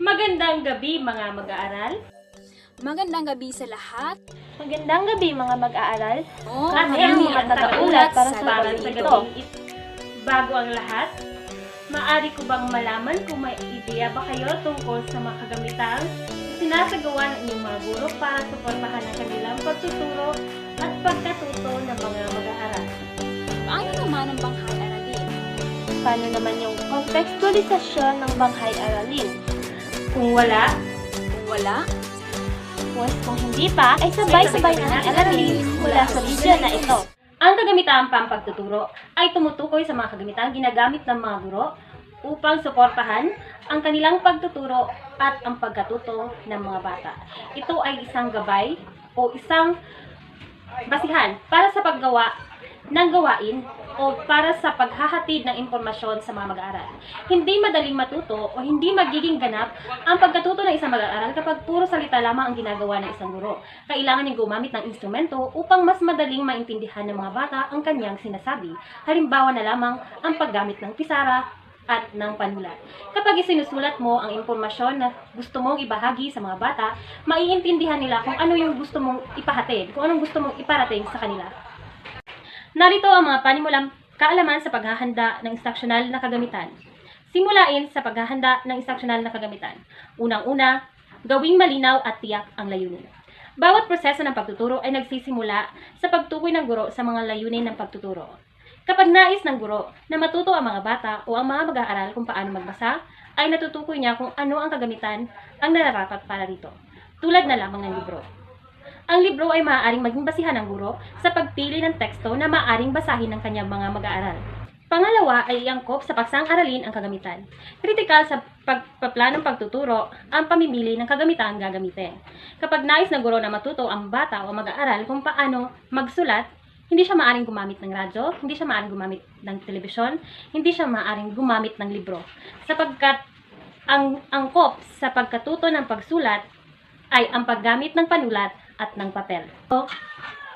Magandang gabi mga mag-aaral. Magandang gabi sa lahat. Magandang gabi mga mag-aaral. Oh, Kami ang mga tagaulat para sa gabi ito. Bago ang lahat, maaari ko bang malaman kung may ideya ba kayo tungkol sa mga kagamitang sinasagawa ng inyong mga guro para suportahan ang kanilang pagtuturo at pagkatuto ng mga mag-aaral. Paano naman ang banghay aralin? Paano naman yung kontekstualisasyon ng banghay aralin? Kung wala, Kung wala, Pues kung hindi pa, ay sabay-sabay natin aralin mula sa video na ito. Ang kagamitang pampagtuturo ay tumutukoy sa mga kagamitang ginagamit ng mga guro upang suportahan ang kanilang pagtuturo at ang pagkatuto ng mga bata. Ito ay isang gabay o isang basihan para sa paggawa ng gawain o para sa paghahatid ng impormasyon sa mga mag-aaral. Hindi madaling matuto o hindi magiging ganap ang pagkatuto ng isang mag-aaral kapag puro salita lamang ang ginagawa ng isang guro. Kailangan niyang gumamit ng instrumento upang mas madaling maintindihan ng mga bata ang kanyang sinasabi. Halimbawa na lamang ang paggamit ng pisara at ng panulat. Kapag isinusulat mo ang impormasyon na gusto mong ibahagi sa mga bata, maiintindihan nila kung ano yung gusto mong ipahatid, kung anong gusto mong iparating sa kanila. Narito ang mga panimulang kaalaman sa paghahanda ng instruksyonal na kagamitan. Simulain sa paghahanda ng instruksyonal na kagamitan. Unang-una, gawing malinaw at tiyak ang layunin. Bawat proseso ng pagtuturo ay nagsisimula sa pagtukoy ng guro sa mga layunin ng pagtuturo. Kapag nais ng guro na matuto ang mga bata o ang mga mag-aaral kung paano magbasa, ay natutukoy niya kung ano ang kagamitan ang nararapat para rito. Tulad na lamang ng libro. Ang libro ay maaaring maging basihan ng guro sa pagpili ng teksto na maaaring basahin ng kanyang mga mag-aaral. Pangalawa ay iangkop sa paksang-aralin ang kagamitan. Kritikal sa pagpaplanong pagtuturo ang pamimili ng kagamitan gagamitin. Kapag nais ng guro na matuto ang bata o mag-aaral kung paano magsulat, hindi siya maaaring gumamit ng radyo, hindi siya maaaring gumamit ng telebisyon, hindi siya maaaring gumamit ng libro. Sapagkat ang angkop sa pagkatuto ng pagsulat ay ang paggamit ng panulat at ng papel. O,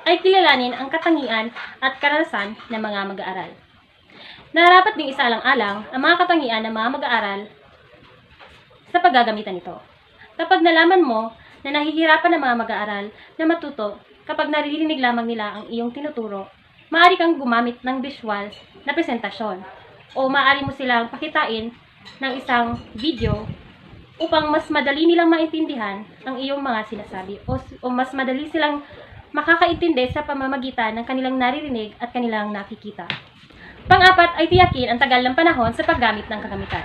ay kilalanin ang katangian at karanasan ng mga mag-aaral. Nararapat ding isalang-alang ang mga katangian ng mga mag-aaral sa paggagamitan nito. Kapag nalaman mo na nahihirapan ng mga mag-aaral na matuto kapag naririnig lamang nila ang iyong tinuturo, maaari kang gumamit ng visual na presentasyon o maaari mo silang pakitain ng isang video upang mas madali nilang maintindihan ang iyong mga sinasabi o, o mas madali silang makakaintindi sa pamamagitan ng kanilang naririnig at kanilang nakikita. Pang-apat ay tiyakin ang tagal ng panahon sa paggamit ng kagamitan.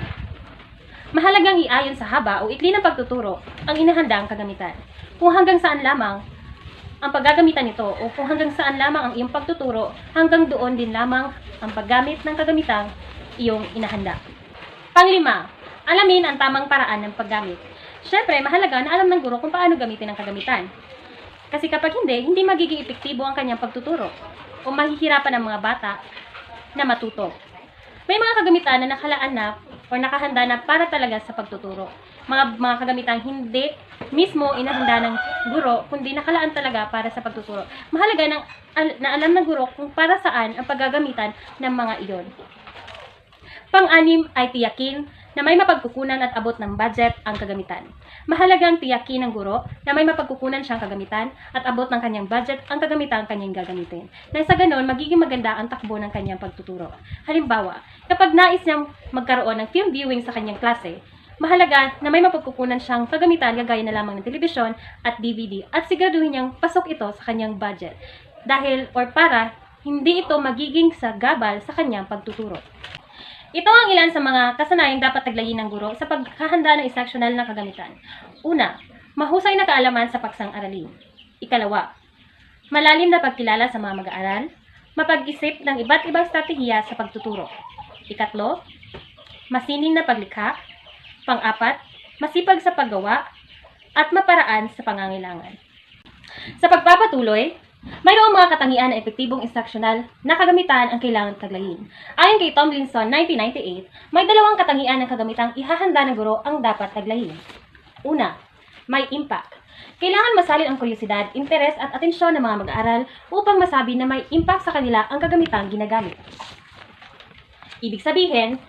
Mahalagang iayon sa haba o ikli ng pagtuturo ang inahandang kagamitan. Kung hanggang saan lamang ang paggagamitan nito o kung hanggang saan lamang ang iyong pagtuturo, hanggang doon din lamang ang paggamit ng kagamitang iyong inahanda. Panglima, alamin ang tamang paraan ng paggamit. Siyempre, mahalaga na alam ng guro kung paano gamitin ang kagamitan. Kasi kapag hindi, hindi magiging epektibo ang kanyang pagtuturo o mahihirapan ang mga bata na matuto. May mga kagamitan na nakalaan na o nakahanda na para talaga sa pagtuturo. Mga, mga kagamitang hindi mismo inahanda ng guro, kundi nakalaan talaga para sa pagtuturo. Mahalaga ng, al- na alam ng guro kung para saan ang paggagamitan ng mga iyon. Pang-anim ay tiyakin na may mapagkukunan at abot ng budget ang kagamitan. Mahalagang tiyakin ng guro na may mapagkukunan siyang kagamitan at abot ng kanyang budget ang kagamitan kanyang gagamitin. Nang sa ganon, magiging maganda ang takbo ng kanyang pagtuturo. Halimbawa, kapag nais niyang magkaroon ng film viewing sa kanyang klase, mahalaga na may mapagkukunan siyang kagamitan gagaya na lamang ng telebisyon at DVD at siguraduhin niyang pasok ito sa kanyang budget. Dahil or para hindi ito magiging sagabal sa kanyang pagtuturo. Ito ang ilan sa mga kasanayang dapat taglayin ng guro sa paghahanda ng instructional na kagamitan. Una, mahusay na kaalaman sa paksang aralin. Ikalawa, malalim na pagkilala sa mga mag-aaral, mapag-isip ng iba't ibang strategiya sa pagtuturo. Ikatlo, masining na paglikha. Pang-apat, masipag sa paggawa at maparaan sa pangangailangan. Sa pagpapatuloy, mayroong mga katangian na epektibong instruksyonal na kagamitan ang kailangan taglayin. Ayon kay Tomlinson 1998, may dalawang katangian ng kagamitang ihahanda ng guro ang dapat taglayin. Una, may impact. Kailangan masalin ang kuryosidad, interes at atensyon ng mga mag-aaral upang masabi na may impact sa kanila ang kagamitang ginagamit. Ibig sabihin,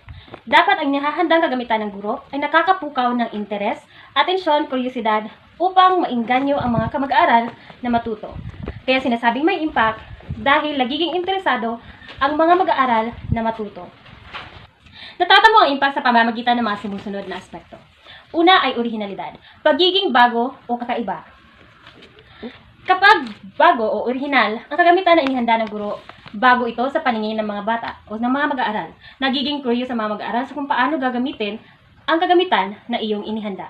Dapat ang nahahandang kagamitan ng guro ay nakakapukaw ng interes, atensyon, kuryosidad upang mainganyo ang mga kamag-aral na matuto. Kaya sinasabing may impact dahil nagiging interesado ang mga mag-aaral na matuto. Natatamo ang impact sa pamamagitan ng mga sumusunod na aspekto. Una ay orihinalidad, pagiging bago o kakaiba. Kapag bago o orihinal, ang kagamitan na inihanda ng guro, bago ito sa paningin ng mga bata o ng mga mag-aaral. Nagiging curious sa mga mag-aaral sa kung paano gagamitin ang kagamitan na iyong inihanda.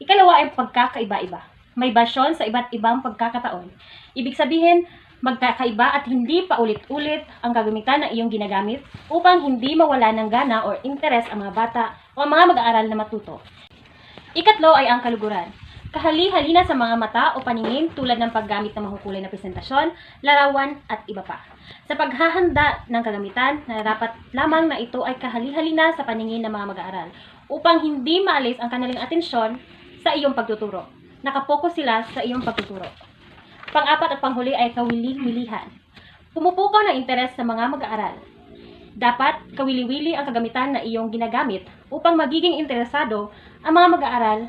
Ikalawa ay pagkakaiba-iba. May basyon sa iba't ibang pagkakataon. Ibig sabihin, magkakaiba at hindi pa ulit-ulit ang kagamitan na iyong ginagamit upang hindi mawala ng gana or interes ang mga bata o ang mga mag-aaral na matuto. Ikatlo ay ang kaluguran. Kahali-halina sa mga mata o paningin tulad ng paggamit ng mahukulay na presentasyon, larawan at iba pa. Sa paghahanda ng kagamitan, nararapat lamang na ito ay kahali-halina sa paningin ng mga mag-aaral upang hindi maalis ang kanilang atensyon sa iyong pagtuturo. Nakapokus sila sa iyong pagtuturo. Pang-apat at panghuli ay kawili-wilihan. Pumupukaw ng interes sa mga mag-aaral. Dapat kawili-wili ang kagamitan na iyong ginagamit upang magiging interesado ang mga mag-aaral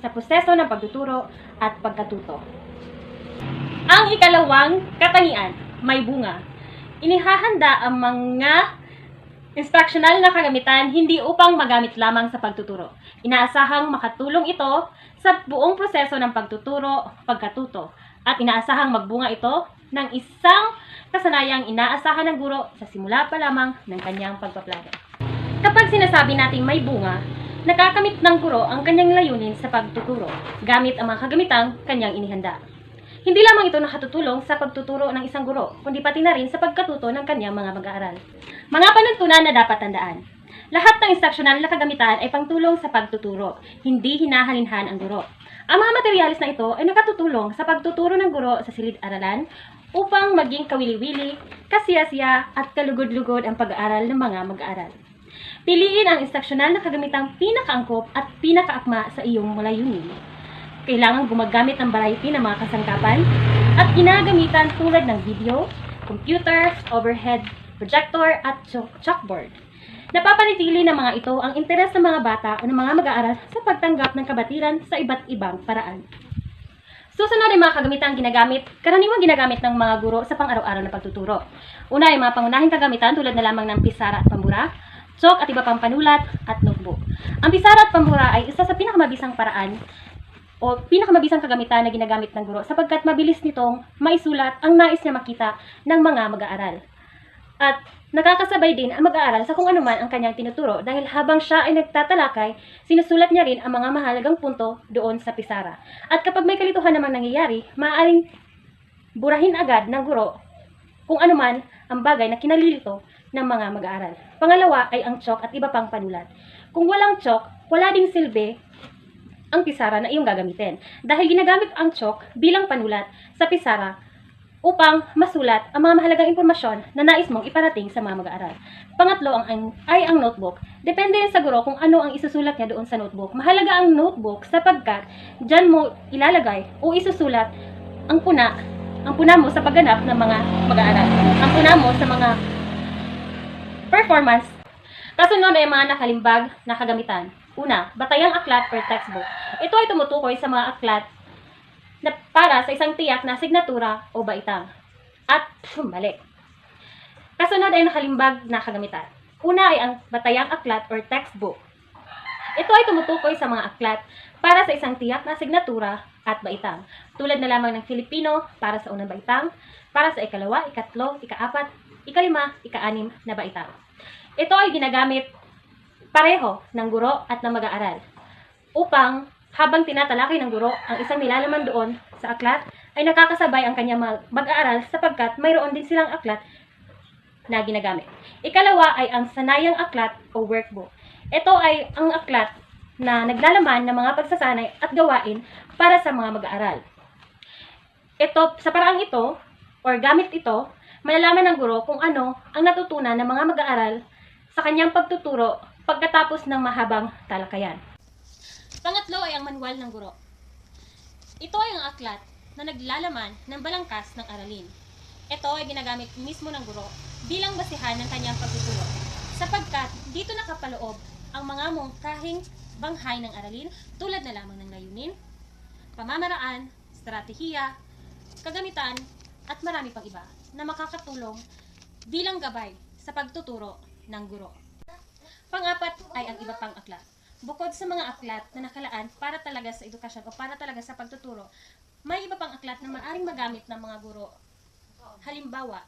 sa proseso ng pagtuturo at pagkatuto. Ang ikalawang katangian, may bunga. Inihahanda ang mga instructional na kagamitan hindi upang magamit lamang sa pagtuturo. Inaasahang makatulong ito sa buong proseso ng pagtuturo, pagkatuto, at inaasahang magbunga ito ng isang kasanayang inaasahan ng guro sa simula pa lamang ng kanyang pagpaplano. Kapag sinasabi nating may bunga, nakakamit ng guro ang kanyang layunin sa pagtuturo gamit ang mga kagamitang kanyang inihanda. Hindi lamang ito nakatutulong sa pagtuturo ng isang guro, kundi pati na rin sa pagkatuto ng kanyang mga mag-aaral. Mga panuntunan na dapat tandaan. Lahat ng instruksyonal na kagamitan ay pangtulong sa pagtuturo, hindi hinahalinhan ang guro. Ang mga materialis na ito ay nakatutulong sa pagtuturo ng guro sa silid-aralan upang maging kawili-wili, kasiyasiya at kalugod-lugod ang pag-aaral ng mga mag-aaral. Piliin ang instruksyonal na kagamitang pinakaangkop at pinakaakma sa iyong layunin. Kailangan gumagamit ng variety ng mga kasangkapan at ginagamitan tulad ng video, computer, overhead, projector at chalk- chalkboard. Napapanitili ng mga ito ang interes ng mga bata o ng mga mag-aaral sa pagtanggap ng kabatiran sa iba't ibang paraan. Susunod ay mga kagamitang ginagamit, karaniwang ginagamit ng mga guro sa pang-araw-araw na pagtuturo. Una ay mga pangunahing kagamitan tulad na lamang ng pisara at pambura, chalk at iba pang panulat at notebook. Ang pisara at pambura ay isa sa pinakamabisang paraan o pinakamabisang kagamitan na ginagamit ng guro sapagkat mabilis nitong maisulat ang nais niya makita ng mga mag-aaral. At nakakasabay din ang mag-aaral sa kung anuman ang kanyang tinuturo dahil habang siya ay nagtatalakay, sinusulat niya rin ang mga mahalagang punto doon sa pisara. At kapag may kalituhan namang nangyayari, maaaring burahin agad ng guro kung anuman ang bagay na kinalilito ng mga mag-aaral. Pangalawa ay ang chalk at iba pang panulat. Kung walang chalk, wala ding silbi ang pisara na iyong gagamitin. Dahil ginagamit ang chalk bilang panulat sa pisara upang masulat ang mga mahalagang impormasyon na nais mong iparating sa mga mag-aaral. Pangatlo ang, ang, ay ang notebook. Depende yan sa guro kung ano ang isusulat niya doon sa notebook. Mahalaga ang notebook sapagkat dyan mo ilalagay o isusulat ang puna ang puna mo sa pagganap ng mga mag-aaral. Ang puna mo sa mga performance. Kasunod ay mga nakalimbag na kagamitan. Una, batayang aklat or textbook. Ito ay tumutukoy sa mga aklat na para sa isang tiyak na signatura o baitang. At, mali. Kasunod ay nakalimbag na kagamitan. Una ay ang batayang aklat or textbook. Ito ay tumutukoy sa mga aklat para sa isang tiyak na signatura at baitang. Tulad na lamang ng Filipino para sa unang baitang, para sa ikalawa, ikatlo, ikaapat, ikalima, ikaanim na baitang. Ito ay ginagamit pareho ng guro at ng mag-aaral upang habang tinatalakay ng guro ang isang nilalaman doon sa aklat ay nakakasabay ang kanyang mag- mag-aaral sapagkat mayroon din silang aklat na ginagamit. Ikalawa ay ang sanayang aklat o workbook. Ito ay ang aklat na naglalaman ng mga pagsasanay at gawain para sa mga mag-aaral. Ito, sa paraang ito, or gamit ito, malalaman ng guro kung ano ang natutunan ng mga mag-aaral sa kanyang pagtuturo pagkatapos ng mahabang talakayan. Pangatlo ay ang manual ng guro. Ito ay ang aklat na naglalaman ng balangkas ng aralin. Ito ay ginagamit mismo ng guro bilang basihan ng kanyang pagtuturo. sapagkat dito nakapaloob ang mga mungkahing banghay ng aralin tulad na lamang ng layunin, pamamaraan, estratehiya, kagamitan, at marami pang iba na makakatulong bilang gabay sa pagtuturo ng guro. Pang-apat ay ang iba pang aklat. Bukod sa mga aklat na nakalaan para talaga sa edukasyon o para talaga sa pagtuturo, may iba pang aklat na maaring magamit ng mga guro. Halimbawa,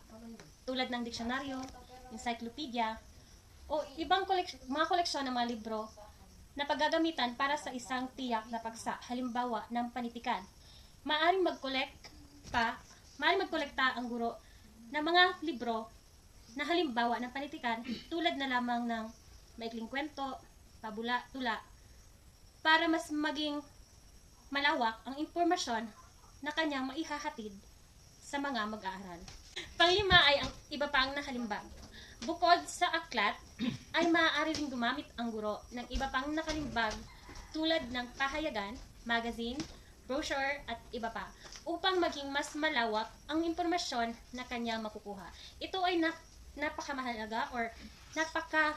tulad ng diksyonaryo, encyclopedia, o ibang koleks- mga koleksyon ng mga libro na paggagamitan para sa isang tiyak na paksa, halimbawa ng panitikan. Maaring mag-kolekta, maaring magkolekta ang guro ng mga libro na halimbawa ng panitikan tulad na lamang ng maikling kwento, pabula, tula, para mas maging malawak ang impormasyon na kanyang maihahatid sa mga mag-aaral. Panglima ay ang iba pang nakalimbag. Bukod sa aklat, ay maaari rin gumamit ang guro ng iba pang nakalimbag tulad ng pahayagan, magazine, brochure, at iba pa upang maging mas malawak ang impormasyon na kanyang makukuha. Ito ay na, napakamahalaga or napaka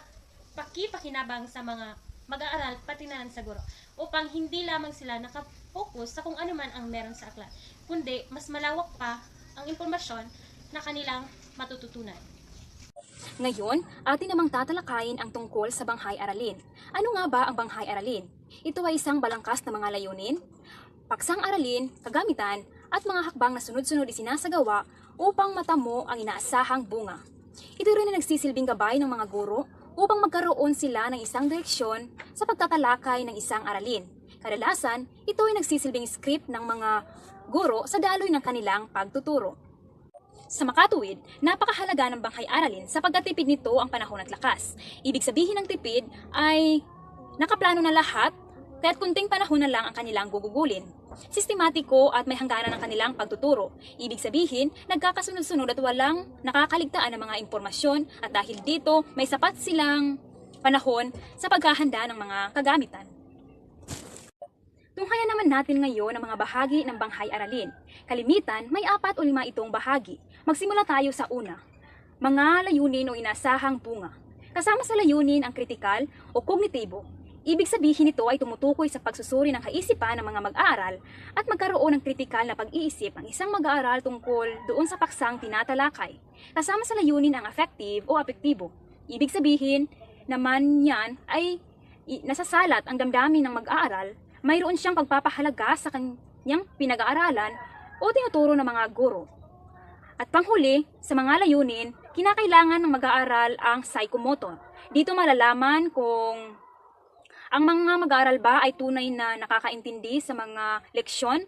pakipakinabang sa mga mag-aaral pati na lang sa guro upang hindi lamang sila nakafocus sa kung ano man ang meron sa aklat kundi mas malawak pa ang impormasyon na kanilang matututunan. Ngayon, atin namang tatalakayin ang tungkol sa banghay aralin. Ano nga ba ang banghay aralin? Ito ay isang balangkas na mga layunin, paksang aralin, kagamitan, at mga hakbang na sunod-sunod isinasagawa upang matamo ang inaasahang bunga. Ito rin ang nagsisilbing gabay ng mga guro upang magkaroon sila ng isang direksyon sa pagtatalakay ng isang aralin. Kadalasan, ito ay nagsisilbing script ng mga guro sa daloy ng kanilang pagtuturo. Sa makatuwid, napakahalaga ng banghay aralin sapagkat tipid nito ang panahon at lakas. Ibig sabihin ng tipid ay nakaplano na lahat kaya't kunting panahon na lang ang kanilang gugugulin. Sistematiko at may hangganan ng kanilang pagtuturo. Ibig sabihin, nagkakasunod-sunod at walang nakakaligtaan ng mga impormasyon at dahil dito, may sapat silang panahon sa paghahanda ng mga kagamitan. Tunghayan naman natin ngayon ang mga bahagi ng banghay aralin. Kalimitan, may apat o lima itong bahagi. Magsimula tayo sa una. Mga layunin o inasahang bunga. Kasama sa layunin ang kritikal o kognitibo. Ibig sabihin nito ay tumutukoy sa pagsusuri ng kaisipan ng mga mag-aaral at magkaroon ng kritikal na pag-iisip ang isang mag-aaral tungkol doon sa paksang tinatalakay. Kasama sa layunin ang affective o apektibo. Ibig sabihin naman yan ay nasasalat ang damdamin ng mag-aaral, mayroon siyang pagpapahalaga sa kanyang pinag-aaralan o tinuturo ng mga guro. At panghuli, sa mga layunin, kinakailangan ng mag-aaral ang psychomotor. Dito malalaman kung ang mga mag-aaral ba ay tunay na nakakaintindi sa mga leksyon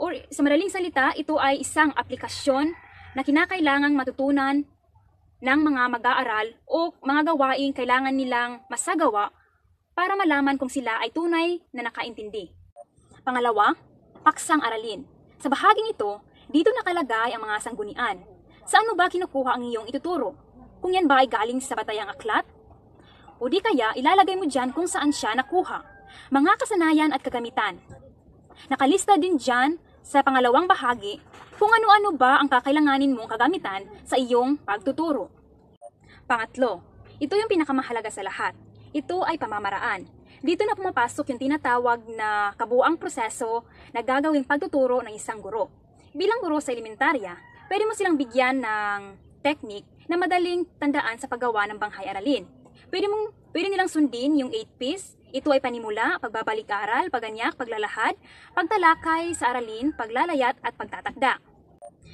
or sa madaling salita, ito ay isang aplikasyon na kinakailangang matutunan ng mga mag-aaral o mga gawain kailangan nilang masagawa para malaman kung sila ay tunay na nakaintindi. Pangalawa, paksang aralin. Sa bahaging ito, dito nakalagay ang mga sanggunian. Saan mo ba kinukuha ang iyong ituturo? Kung yan ba ay galing sa batayang aklat? O di kaya ilalagay mo dyan kung saan siya nakuha. Mga kasanayan at kagamitan. Nakalista din dyan sa pangalawang bahagi kung ano-ano ba ang kakailanganin mong kagamitan sa iyong pagtuturo. Pangatlo, ito yung pinakamahalaga sa lahat. Ito ay pamamaraan. Dito na pumapasok yung tinatawag na kabuang proseso na gagawing pagtuturo ng isang guro. Bilang guro sa elementarya, pwede mo silang bigyan ng technique na madaling tandaan sa paggawa ng banghay aralin. Pwede, mong, pwede nilang sundin yung 8Ps. Ito ay panimula, pagbabalik-aral, paganyak, paglalahad, pagtalakay sa aralin, paglalayat at pagtatakda.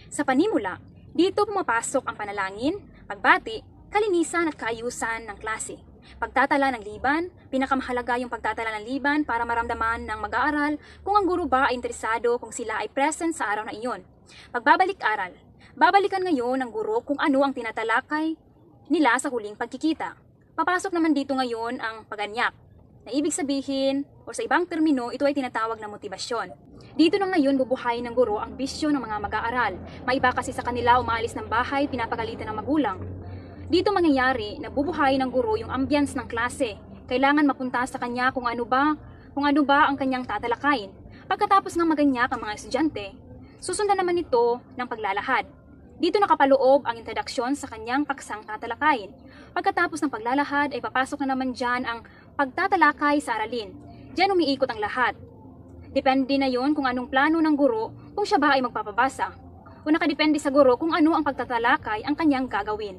Sa panimula, dito pumapasok ang panalangin, pagbati, kalinisan at kaayusan ng klase. Pagtatala ng liban, pinakamahalaga yung pagtatala ng liban para maramdaman ng mag-aaral kung ang guro ba ay interesado kung sila ay present sa araw na iyon. Pagbabalik-aral, babalikan ngayon ng guro kung ano ang tinatalakay nila sa huling pagkikita. Papasok naman dito ngayon ang paganyak, na ibig sabihin, o sa ibang termino, ito ay tinatawag na motibasyon. Dito na ngayon bubuhayin ng guro ang bisyo ng mga mag-aaral. Maiba kasi sa kanila umaalis ng bahay, pinapagalitan ng magulang. Dito mangyayari na bubuhayin ng guro yung ambience ng klase. Kailangan mapunta sa kanya kung ano ba, kung ano ba ang kanyang tatalakayin. Pagkatapos ng maganyak ang mga estudyante, susundan naman ito ng paglalahad. Dito nakapaloob ang introduksyon sa kanyang paksang tatalakayin. Pagkatapos ng paglalahad ay papasok na naman dyan ang pagtatalakay sa aralin. Diyan umiikot ang lahat. Depende na yon kung anong plano ng guro kung siya ba ay magpapabasa. O nakadepende sa guro kung ano ang pagtatalakay ang kanyang gagawin.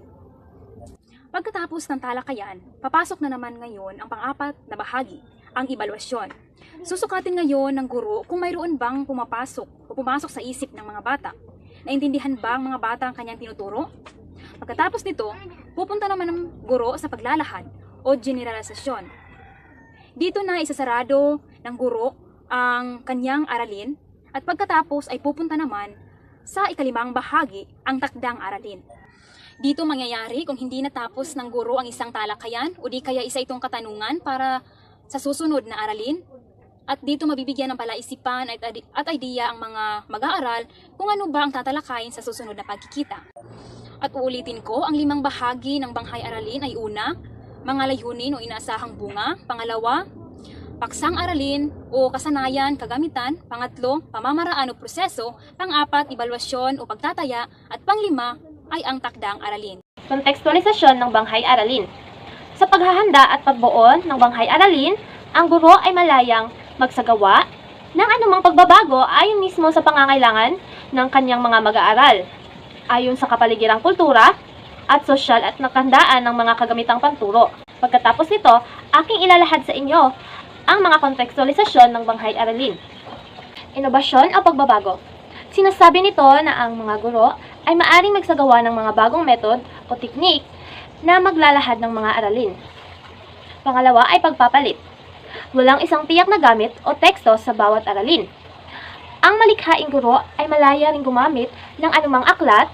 Pagkatapos ng talakayan, papasok na naman ngayon ang pang-apat na bahagi, ang ebalwasyon. Susukatin ngayon ng guro kung mayroon bang pumapasok o pumasok sa isip ng mga bata. Naintindihan ba ang mga bata ang kanyang tinuturo? Pagkatapos nito, pupunta naman ng guro sa paglalahad o generalisasyon. Dito na isasarado ng guro ang kanyang aralin at pagkatapos ay pupunta naman sa ikalimang bahagi ang takdang aralin. Dito mangyayari kung hindi natapos ng guro ang isang talakayan o di kaya isa itong katanungan para sa susunod na aralin. At dito mabibigyan ng palaisipan at, at idea ang mga mag-aaral kung ano ba ang tatalakayin sa susunod na pagkikita. At uulitin ko, ang limang bahagi ng banghay aralin ay una, mga layunin o inaasahang bunga, pangalawa, paksang aralin o kasanayan, kagamitan, pangatlo, pamamaraan o proseso, pang-apat, ebalwasyon o pagtataya, at panglima ay ang takdang aralin. Kontekstualisasyon ng banghay aralin. Sa paghahanda at pagbuo ng banghay aralin, ang guro ay malayang magsagawa ng anumang pagbabago ayon mismo sa pangangailangan ng kanyang mga mag-aaral. Ayon sa kapaligirang kultura at sosyal at nakandaan ng mga kagamitang panturo. Pagkatapos nito, aking ilalahad sa inyo ang mga kontekstualisasyon ng banghay aralin. Inobasyon o pagbabago. Sinasabi nito na ang mga guro ay maaring magsagawa ng mga bagong metod o teknik na maglalahad ng mga aralin. Pangalawa ay pagpapalit. Walang isang tiyak na gamit o teksto sa bawat aralin. Ang malikhaing guro ay malaya ring gumamit ng anumang aklat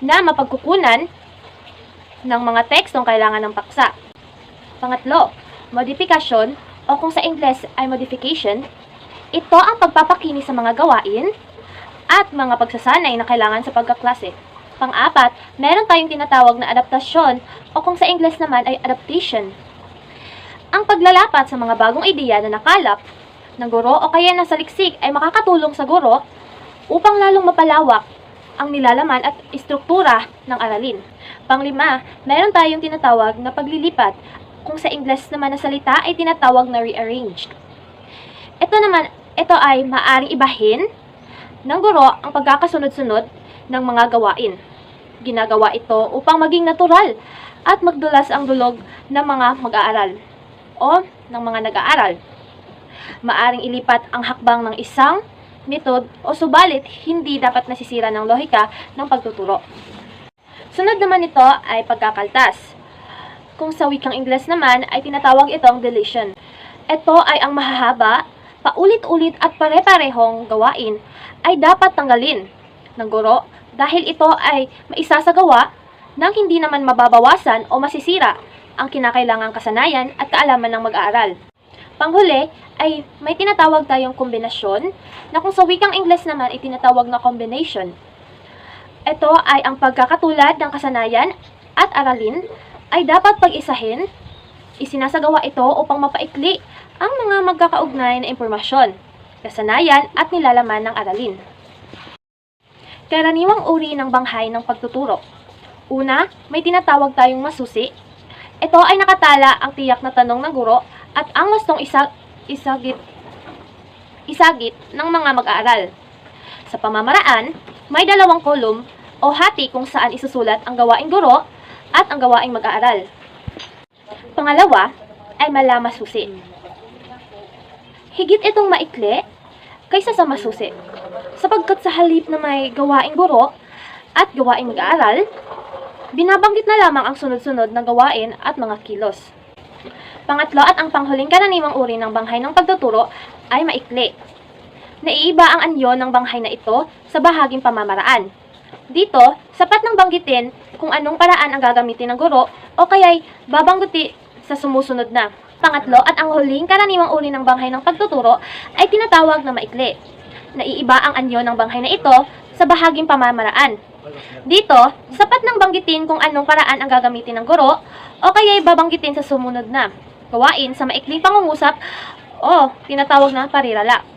na mapagkukunan ng mga tekstong kailangan ng paksa. Pangatlo, modifikasyon o kung sa Ingles ay modification, ito ang pagpapakini sa mga gawain at mga pagsasanay na kailangan sa pagkaklase. Pang-apat, meron tayong tinatawag na adaptasyon o kung sa Ingles naman ay adaptation. Ang paglalapat sa mga bagong ideya na nakalap ng guro o kaya nasa liksik ay makakatulong sa guro upang lalong mapalawak ang nilalaman at istruktura ng aralin. Panglima, meron tayong tinatawag na paglilipat kung sa Ingles naman na salita ay tinatawag na rearranged. Ito naman, ito ay maaring ibahin ng guro ang pagkakasunod-sunod ng mga gawain. Ginagawa ito upang maging natural at magdulas ang dulog ng mga mag-aaral o ng mga nag-aaral. Maaring ilipat ang hakbang ng isang metod o subalit hindi dapat nasisira ng lohika ng pagtuturo. Sunod naman ito ay pagkakaltas. Kung sa wikang Ingles naman ay tinatawag itong deletion. Ito ay ang mahahaba, paulit-ulit at pare-parehong gawain ay dapat tanggalin ng guro dahil ito ay maisasagawa nang hindi naman mababawasan o masisira ang kinakailangang kasanayan at kaalaman ng mag-aaral. Panghuli ay may tinatawag tayong kombinasyon na kung sa wikang Ingles naman ay tinatawag na combination. Ito ay ang pagkakatulad ng kasanayan at aralin ay dapat pag-isahin. Isinasagawa ito upang mapaikli ang mga magkakaugnay na impormasyon, kasanayan at nilalaman ng aralin. Karaniwang uri ng banghay ng pagtuturo. Una, may tinatawag tayong masusi. Ito ay nakatala ang tiyak na tanong ng guro at ang gustong isa, isagit, isagit ng mga mag-aaral. Sa pamamaraan, may dalawang kolum o hati kung saan isusulat ang gawaing guro at ang gawaing mag-aaral. Pangalawa ay malamasusi. Higit itong maikli kaysa sa masusi. Sapagkat sa halip na may gawaing guro at gawaing mag-aaral, binabanggit na lamang ang sunod-sunod na gawain at mga kilos. Pangatlo at ang panghuling karaniwang uri ng banghay ng pagtuturo ay maikli. Naiiba ang anyo ng banghay na ito sa bahaging pamamaraan. Dito, sapat nang banggitin kung anong paraan ang gagamitin ng guro o kaya'y babangguti sa sumusunod na. Pangatlo at ang huling karaniwang uri ng banghay ng pagtuturo ay tinatawag na maikli. Naiiba ang anyo ng banghay na ito sa bahaging pamamaraan. Dito, sapat nang banggitin kung anong paraan ang gagamitin ng guro o kaya'y babanggitin sa sumunod na gawain sa maikling pangungusap o tinatawag na parirala.